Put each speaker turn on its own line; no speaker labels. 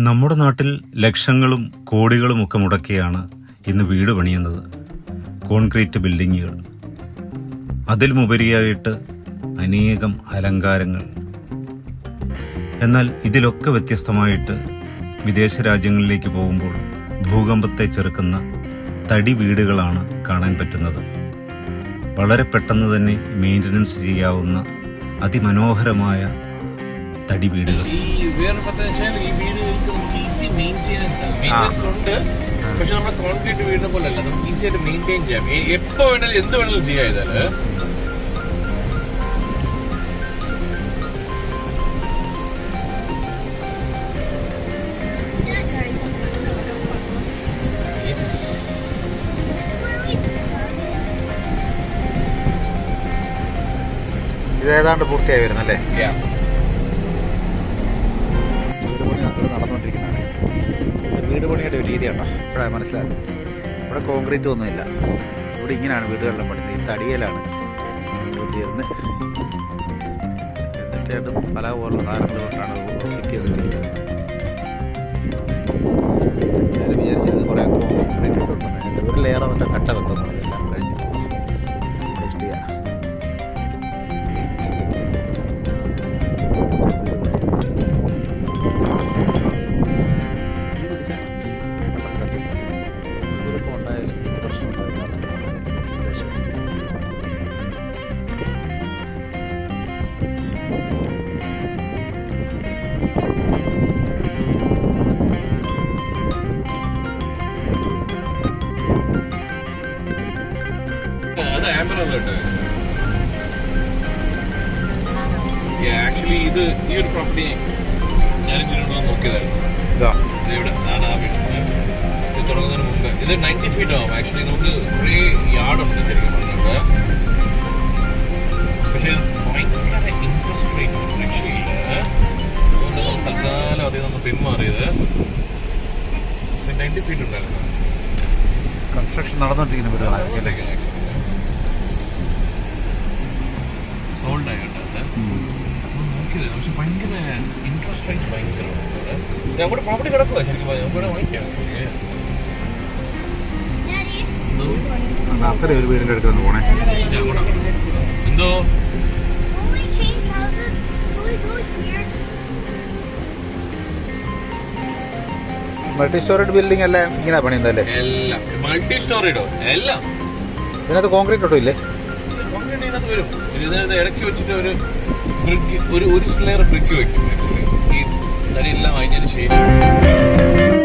നമ്മുടെ നാട്ടിൽ ലക്ഷങ്ങളും കോടികളും ഒക്കെ മുടക്കിയാണ് ഇന്ന് വീട് പണിയുന്നത്. കോൺക്രീറ്റ് ബിൽഡിങ്ങുകൾ. അതിലുമുപരിയായിട്ട് അനേകം അലങ്കാരങ്ങൾ. എന്നാൽ ഇതിലൊക്കെ വ്യത്യസ്തമായിട്ട് വിദേശ രാജ്യങ്ങളിലേക്ക് പോകുമ്പോൾ ഭൂകമ്പത്തെ ചെറുക്കുന്ന തടി വീടുകളാണ് കാണാൻ പറ്റുന്നത്. വളരെ പെട്ടെന്ന് തന്നെ മെയിന്റനൻസ് ചെയ്യാവുന്ന അതിമനോഹരമായ തടി വീടുകൾ.
ഈ ഈസി ഉണ്ട് പക്ഷെ നമ്മുടെ കോൺക്രീറ്റ് വീടിനെ പോലെ അല്ല നമുക്ക് ഈസി ആയിട്ട് മെയിന്റെയിൻ ചെയ്യാം. എപ്പോ വേണേലും എന്ത് വേണേലും ചെയ്യാം ഇതാൽ
ഇത് ഏതാണ്ട് പൂർത്തിയായി വരുന്നല്ലേ? പണിയുടെ കേട്ടോ ഇപ്പോഴാണ് മനസ്സിലായത്. ഇവിടെ കോൺക്രീറ്റ് ഒന്നുമില്ല. ഇവിടെ ഇങ്ങനെയാണ് വീടുകളിലും പണിത് ഈ തടിയലാണ് തീർന്ന്. എന്നിട്ട് പല പോലുള്ള സാധനങ്ങൾ കൊണ്ടാണ് ഫിറ്റ് ചെയ്തിരിക്കുന്നത്
ആക്ച്വലി ഇത് ഈ ഒരു പ്രോപ്പർട്ടി ഞാൻ ഇതിനോട് നോക്കിയതായിരുന്നു. ഇവിടെ ആ ഇത് തുടങ്ങുന്നതിന് മുമ്പ്. ഇത് നയന്റി ഫീറ്റ് ആവും ആക്ച്വലി നമുക്ക് കുറേ യാർഡുണ്ട് ശരിക്കും പറഞ്ഞിട്ട് പക്ഷേ ഭയങ്കര ഇൻട്രസ്റ്റ് റേറ്റ് ഒരു രക്ഷയില്ല. തൽക്കാലം അതിൽ നിന്ന് പിന്മാറിയത്. നയന്റി ഫീറ്റ് ഉണ്ടായിരുന്നു.
കൺസ്ട്രക്ഷൻ നടന്നുകൊണ്ടിരിക്കുന്ന വീടുകളാണ് അല്ലേ
സോൾഡ് ആയിട്ടുണ്ട് നോക്കിയത് പക്ഷെ ഭയങ്കര ഇൻട്രസ്റ്റ് റേറ്റ് ഭയങ്കരമാണ് നമ്മുടെ പ്രോപ്പർട്ടി കിടക്കുക ശരിക്കും വാങ്ങിക്കാം.
ഒരു വീടിന്റെ അടുത്ത് പോണേ.
അങ്ങോട്ടാ കിടക്കുന്നത്. എന്തോ?
മൾട്ടി സ്റ്റോറേഡ് ബിൽഡിംഗ് അല്ലേ ഇങ്ങനെ പണിയുന്നല്ലേ
എല്ലാം. മൾട്ടി സ്റ്റോറിഡോ എല്ലാം.
ഇതിനകത്ത് കോൺക്രീറ്റ് ഒട്ടും ഇല്ലേ?
ഇതിനകത്ത് വരും. ഇതിനകത്ത് ഇടയ്ക്ക് വെച്ചിട്ട് ഒരു ബ്രിക്ക് ഒരു ഒരു ലെയർ ബ്രിക്ക് വെക്കും. ആക്ച്വലി ഈ തടിയെല്ലാം കഴിഞ്ഞതിന് ശേഷം.